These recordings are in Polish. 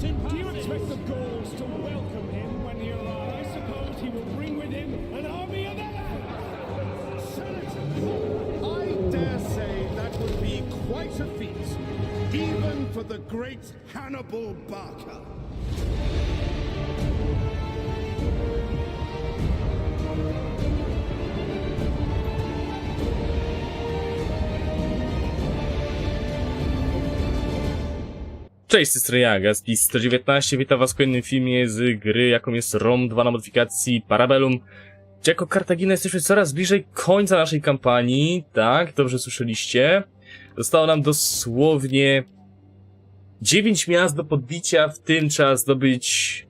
Do you expect the Gauls to welcome him when he arrives? I suppose he will bring with him an army of elephants. I dare say that would be quite a feat, even for the great Hannibal Barca. Cześć, to jest Rejaga z PIS 119, witam was w kolejnym filmie z gry, jaką jest ROM 2 na modyfikacji Parabellum. Gdzie jako Kartagina jesteśmy coraz bliżej końca naszej kampanii, tak, dobrze słyszeliście. Zostało nam dosłownie 9 miast do podbicia, w tym trzeba zdobyć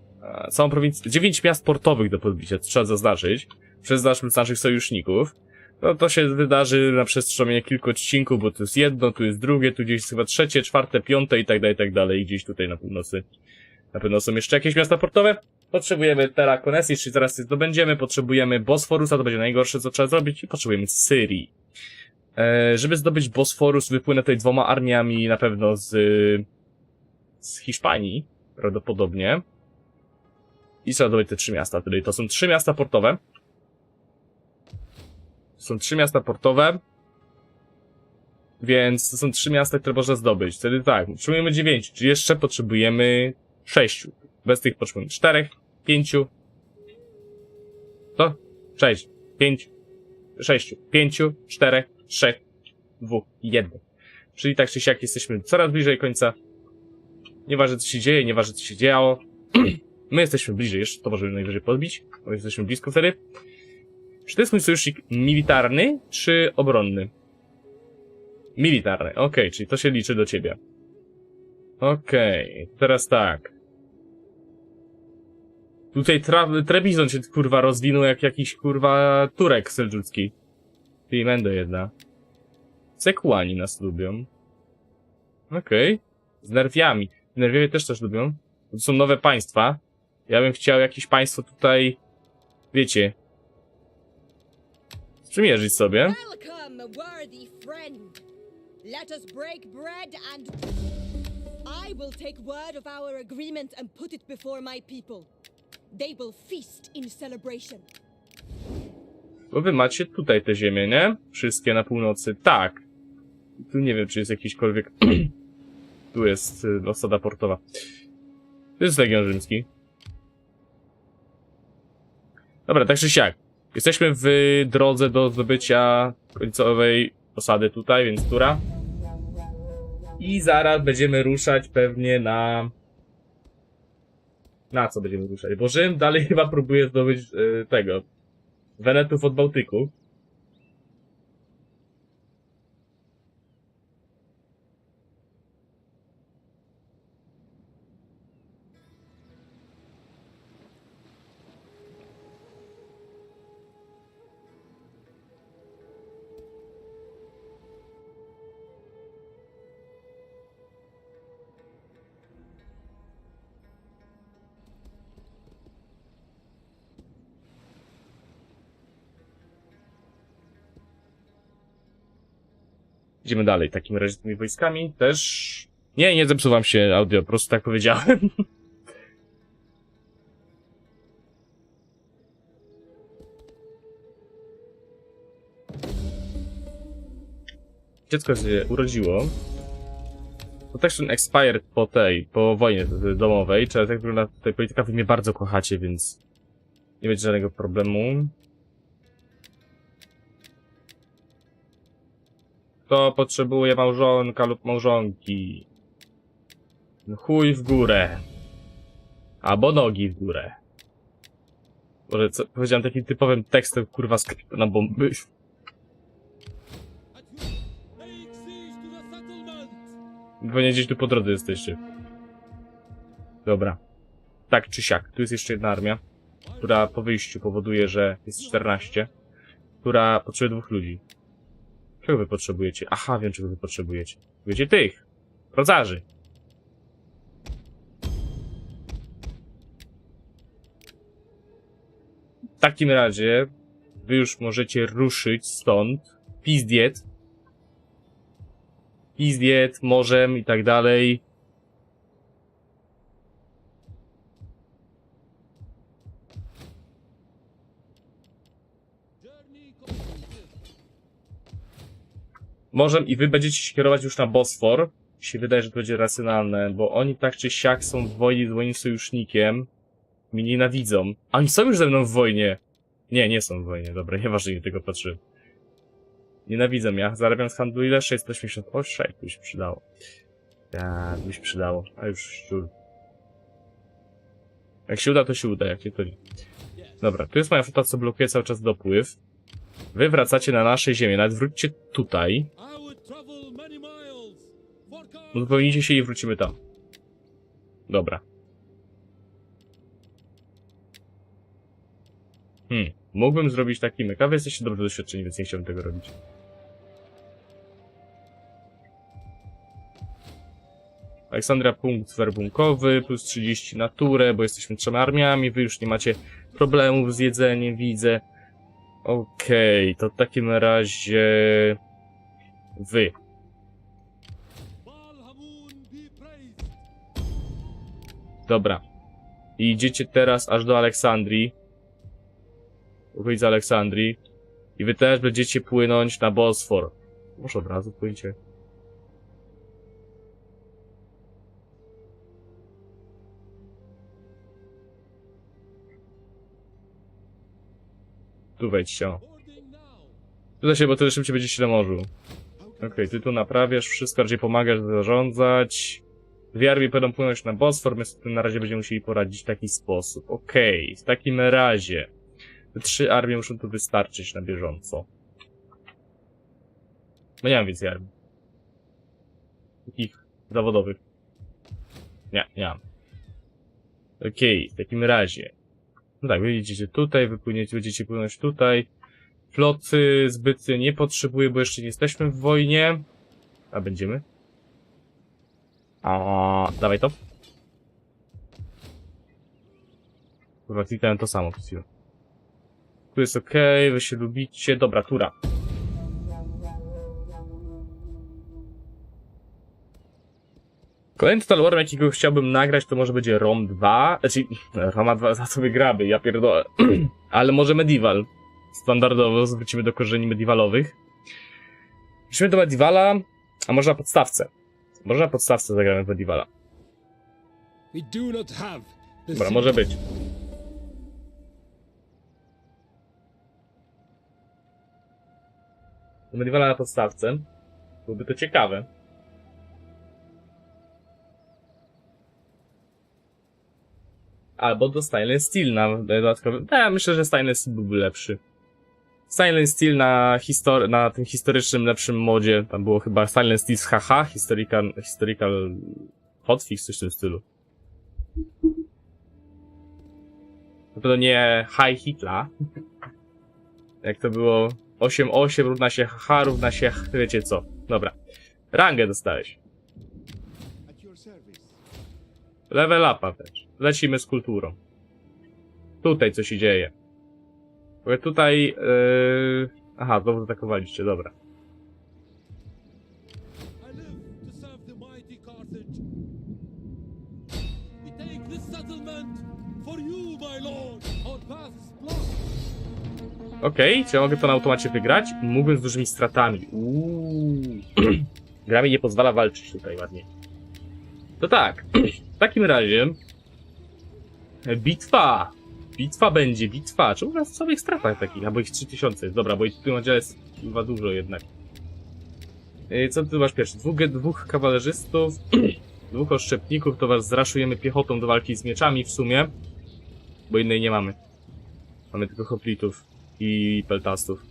całą prowincję, 9 miast portowych do podbicia, trzeba zaznaczyć, przez nasz, naszych sojuszników. No to się wydarzy na przestrzeni kilku odcinków, bo tu jest jedno, tu jest drugie, tu gdzieś jest chyba trzecie, czwarte, piąte i tak dalej, i tak dalej, gdzieś tutaj na północy. Na pewno są jeszcze jakieś miasta portowe. Potrzebujemy Terakones, jeśli zaraz je zdobędziemy, potrzebujemy Bosforusa, to będzie najgorsze, co trzeba zrobić, i potrzebujemy Syrii. E, żeby zdobyć Bosforus, wypłynę tutaj dwoma armiami, na pewno z, z Hiszpanii, prawdopodobnie. I trzeba zdobyć te trzy miasta, czyli to są trzy miasta portowe. Są trzy miasta portowe. Więc to są trzy miasta, które można zdobyć. Wtedy tak, potrzebujemy dziewięciu, czyli jeszcze potrzebujemy sześciu. Bez tych potrzebujemy czterech, pięciu. To? Sześć, pięć, sześciu, pięciu, czterech, trzech, dwóch jednym. Czyli tak czy siak jesteśmy coraz bliżej końca. Nieważne co się dzieje, nieważne co się działo. My jesteśmy bliżej, jeszcze to możemy najwyżej podbić, bo jesteśmy blisko wtedy. Czy to jest mój sojusznik militarny, czy obronny? Militarny, okej, czyli to się liczy do ciebie. Okej, teraz tak. Tutaj Trebizon się kurwa rozwinął jak jakiś kurwa Turek seldżucki. Ty Mendo jedna. Sekuani nas lubią. Okej. Z nerwiami. Nerwiowie też też lubią. To są nowe państwa. Ja bym chciał jakieś państwo tutaj, wiecie, przymierzyć sobie. Welcome, worthy friend. Let us break bread and. I will take word of our agreement and put it before my people. They will feast in celebration. Bo wy macie tutaj te ziemie, nie? Wszystkie na północy. Tak. Tu nie wiem, czy jest jakiśkolwiek... tu jest y, osada portowa. To jest Legion Rzymski. Dobra, tak czy siak. Jesteśmy w drodze do zdobycia końcowej osady tutaj, więc tura. I zaraz będziemy ruszać pewnie na... Na co będziemy ruszać? Bo Rzym dalej chyba próbuje zdobyć y, tego... Wenetów od Bałtyku. Idziemy dalej. W takim razie z tymi wojskami też... Nie, nie zepsuwam się audio, po prostu tak powiedziałem. Dziecko się urodziło. Protection expired po tej, po wojnie domowej, czy tak wygląda tutaj polityka, wy mnie bardzo kochacie, więc nie będzie żadnego problemu. Kto potrzebuje małżonka lub małżonki? Chuj w górę. Albo nogi w górę. Może co, powiedziałem takim typowym tekstem, kurwa, skrypt na bomby. Pewnie gdzieś tu po drodze jesteście. Dobra. Tak czy siak. Tu jest jeszcze jedna armia, która po wyjściu powoduje, że jest 14, która potrzebuje dwóch ludzi. Czego wy potrzebujecie? Aha, wiem czego wy potrzebujecie. Wiecie tych! Rodzarzy! W takim razie wy już możecie ruszyć stąd. Pizdiet. Pizdiet, morzem i tak dalej. Możemy i wy będziecie się kierować już na Bosfor. Mi się wydaje, że to będzie racjonalne, bo oni tak czy siak są w wojnie z moim sojusznikiem. Mnie nienawidzą. A oni są już ze mną w wojnie. Nie, nie są w wojnie, dobra, nieważne, nie tego patrzyłem. Nienawidzę ja. Zarabiam z handlu ile? 686, by się przydało. Tak, by się przydało. A już szczur. Jak się uda, to się uda, jak nie, to nie. Dobra, tu jest moja flota, co blokuje cały czas dopływ. Wy wracacie na nasze ziemię, nawet wróćcie tutaj. For No Zupełnijcie się i wrócimy tam. Dobra. Hmm, mógłbym zrobić taki myk, a wy jesteście dobrze doświadczeni, więc nie chciałbym tego robić. Aleksandria punkt werbunkowy, plus 30 na turę, bo jesteśmy trzema armiami, wy już nie macie problemów z jedzeniem, widzę. Okej, to w takim razie... Wy. Dobra. I idziecie teraz aż do Aleksandrii. Okolic Aleksandrii. I wy też będziecie płynąć na Bosfor. Może od razu płyńcie. Tu wejdźcie, o. Tutaj się, bo tyle szybciej będziecie na morzu. Okej, ty tu naprawiasz wszystko, bardziej pomagasz zarządzać. Dwie będą płynąć na Bosfor, my sobie na razie będziemy musieli poradzić w taki sposób. Okej, w takim razie. Te trzy armie muszą tu wystarczyć na bieżąco. No nie mam więcej armii. Takich zawodowych. Nie, nie mam. Okej, w takim razie. No tak, wy idziecie tutaj, wy płyniecie, będziecie płynąć tutaj. Floty zbyt nie potrzebuję, bo jeszcze nie jesteśmy w wojnie. A będziemy? A, dawaj to. Kurwa, to samo przed chwilą. Tu jest ok, wy się lubicie. Dobra, tura. Kolejny Total War, jakiego chciałbym nagrać, to może będzie Rom 2. Znaczy, Roma 2 za co wygramy, ja pierdolę. Ale może Medieval. Standardowo zwrócimy do korzeni medievalowych. Wrócimy do Medievala, a może na podstawce. Może na podstawce zagramy w Dobra, może być. Medievala na podstawce. Byłoby to ciekawe. Albo do Silent Steel na dodatkowym. Ja myślę, że Silent Steel byłby lepszy. Silent Steel na, histor na tym historycznym lepszym modzie. Tam było chyba Silent Steel z HH, Historical, historical Hotfix, coś w tym stylu. Na pewno nie High Hitler. Jak to było 8-8 równa się HH równa się wiecie co. Dobra. Rangę dostałeś. Level upa też. Lecimy z kulturą. Tutaj co się dzieje. Bo tutaj... Yy... Aha, znowu zaatakowaliście, dobra. Okej, czy ja mogę to na automacie wygrać? Mógłbym z dużymi stratami. Uuu. Gra mi nie pozwala walczyć tutaj ładnie. To tak, w takim razie... Bitwa! Bitwa będzie, bitwa. Czemu nas w samych stratach takich? Albo ich 3000 jest. Dobra, bo ich w tym oddziale jest chyba dużo jednak. Yy, Co ty masz pierwszy? Dwóch, dwóch kawalerzystów, dwóch oszczepników, to was zraszujemy piechotą do walki z mieczami w sumie. Bo innej nie mamy. Mamy tylko hoplitów i peltastów.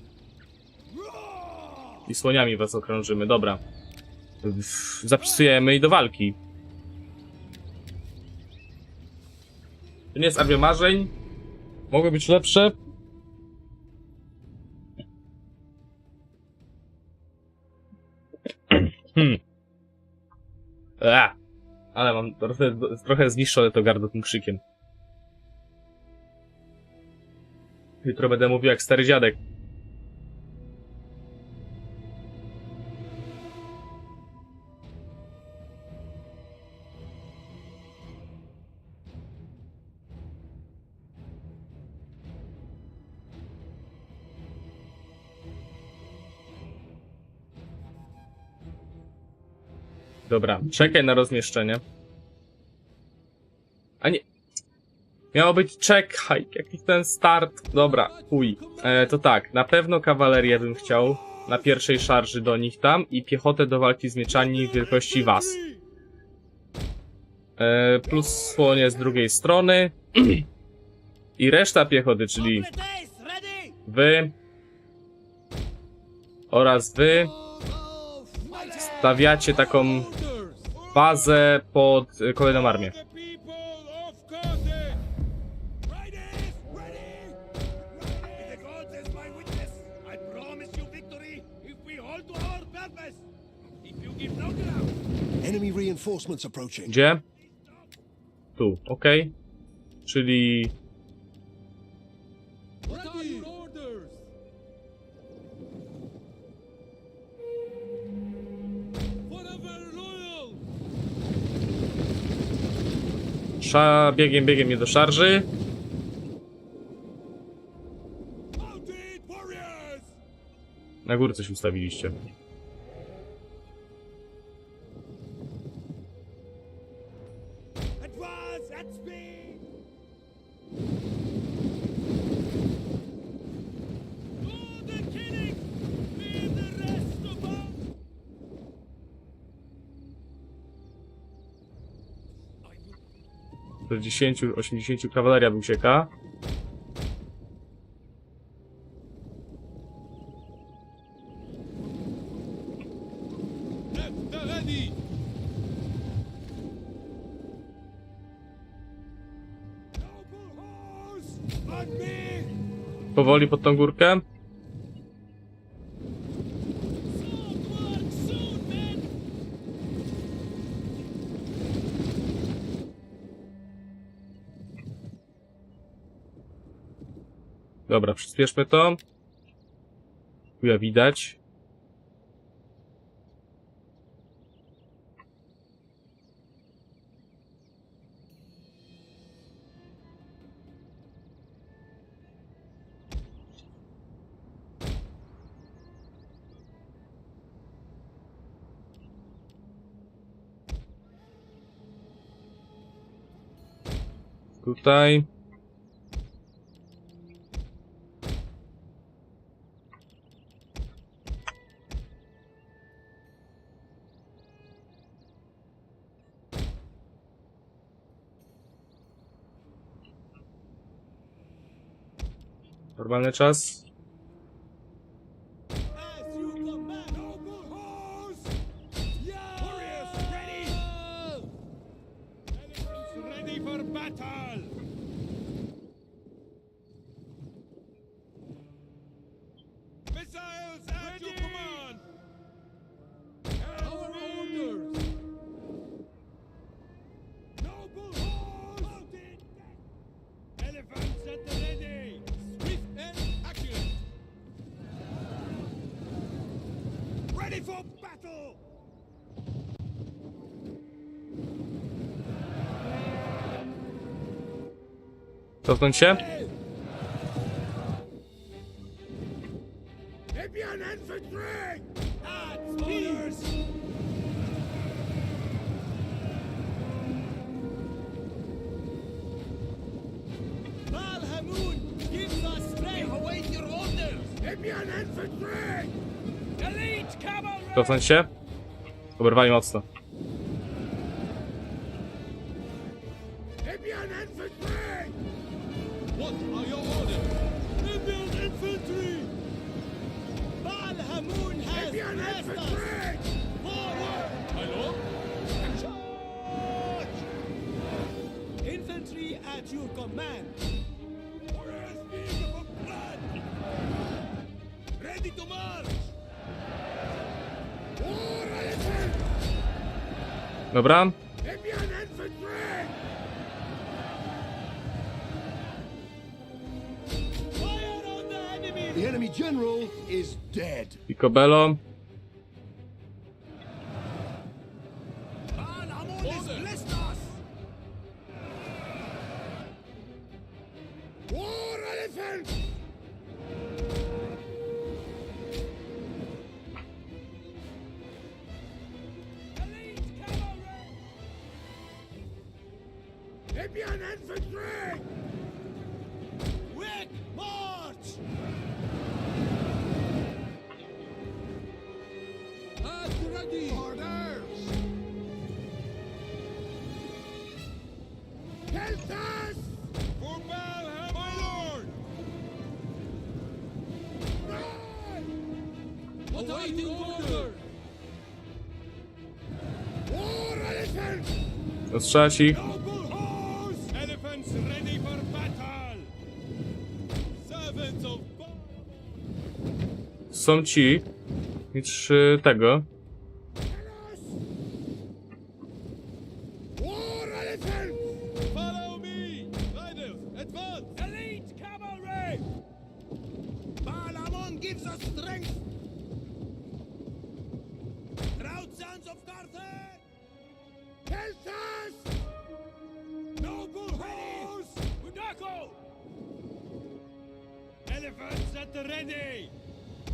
I słoniami was okrążymy, dobra. Zapisujemy i do walki. To nie jest armia marzeń. Mogły być lepsze. Hmm. A, ale mam trochę, trochę zniszczone to gardło tym krzykiem. Jutro będę mówił jak stary dziadek. Dobra, czekaj na rozmieszczenie. A nie. Miało być czekaj, jaki ten start. Dobra, chuj. E, to tak, na pewno kawalerię bym chciał na pierwszej szarży do nich tam i piechotę do walki z mieczami wielkości was. E, plus słonie z drugiej strony. I reszta piechoty, czyli wy oraz wy stawiacie taką bazę pod kolejną armię. The people of Carthage! Sza biegiem, biegiem nie do szarży. Na górę coś ustawiliście. 40-80 kawaleria by ucieka. Powoli pod tą górkę. Dobra, przyspieszmy to. Chuja widać. Tutaj. Normalny czas. Battle! Elite cavalry! Cofnąć się. Oberwali mocno. Ready to march! Dobra. Libyan German infantry! Quick march! At ready! Orders! Keltas! For Valhalla, my lord! Run! What Awaiting order! order. War resistance! Let's try, Chief. Są ci. I trzy tego. Elephants at the ready!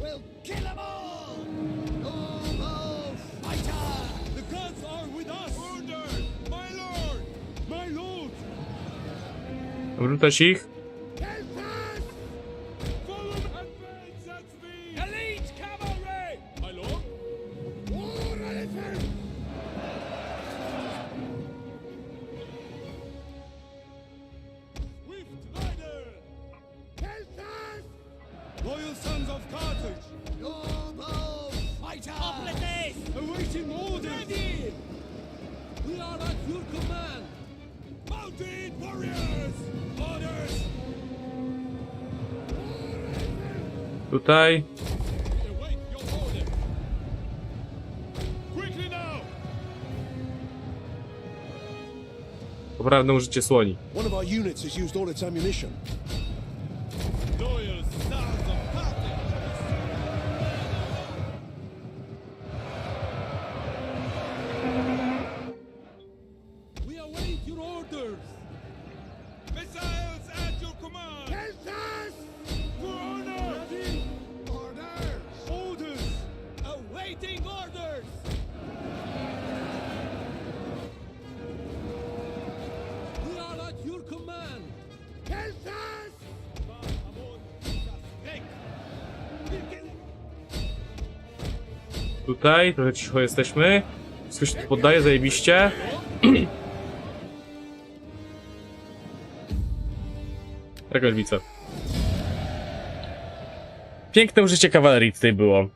We'll kill them all! Noble fighter! The gods are with us! Orders! My lord! My lord! Obrzucać ich. Tutaj. Poprawne użycie słoni. One of our units has used all its ammunition. We are at your command! Tutaj. Trochę cicho jesteśmy. Słyszę, tu poddaje zajebiście. Regalwica. Piękne użycie kawalerii tutaj było.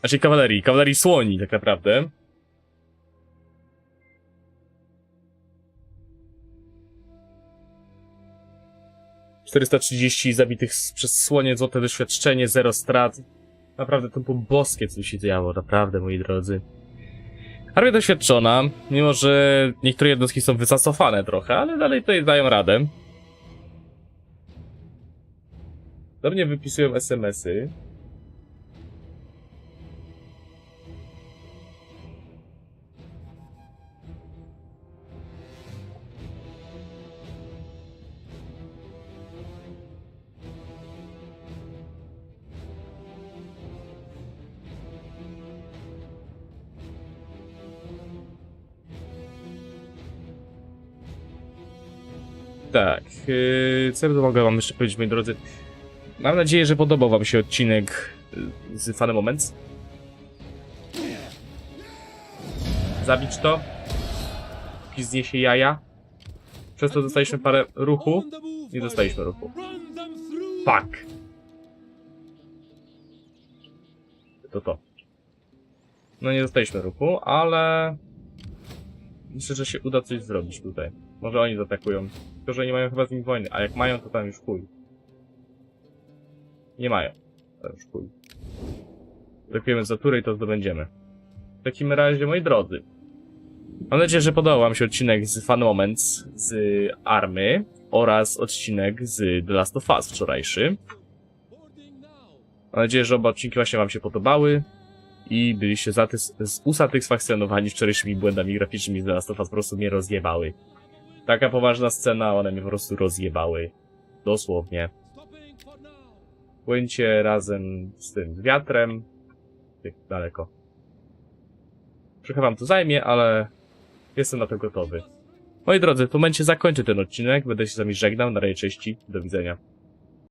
Znaczy kawalerii, kawalerii słoni tak naprawdę. ...430 zabitych przez słonie, złote doświadczenie, zero strat. Naprawdę to było boskie, co się działo, naprawdę, moi drodzy. Armia doświadczona, mimo że niektóre jednostki są wycofane trochę, ale dalej tutaj dają radę. Do mnie wypisują SMS-y. Tak, yy, co ja mogę wam jeszcze powiedzieć, moi drodzy? Mam nadzieję, że podobał wam się odcinek yy, z Funny Moments. Zabić to. Póki zniesie jaja. Przez to dostaliśmy parę ruchu. Nie dostaliśmy ruchu. Fuck. to to. No nie dostaliśmy ruchu, ale... Myślę, że się uda coś zrobić tutaj. Może oni zaatakują. Tylko, że nie mają chyba z nim wojny, a jak mają, to tam już chuj. Nie mają. To już chuj. Atakujemy za turę i to zdobędziemy. W takim razie, moi drodzy. Mam nadzieję, że podobał wam się odcinek z Fun Moments z Army oraz odcinek z The Last of Us wczorajszy. Mam nadzieję, że oba odcinki właśnie wam się podobały i byliście usatysfakcjonowani wczorajszymi błędami graficznymi z The Last of Us, po prostu mnie rozjebały. Taka poważna scena, one mnie po prostu rozjebały. Dosłownie. Płyńcie razem z tym wiatrem. Ty, daleko. Trochę wam to zajmie, ale jestem na to gotowy. Moi drodzy, w momencie zakończę ten odcinek. Będę się z wami żegnał. Na razie cześci. Do widzenia.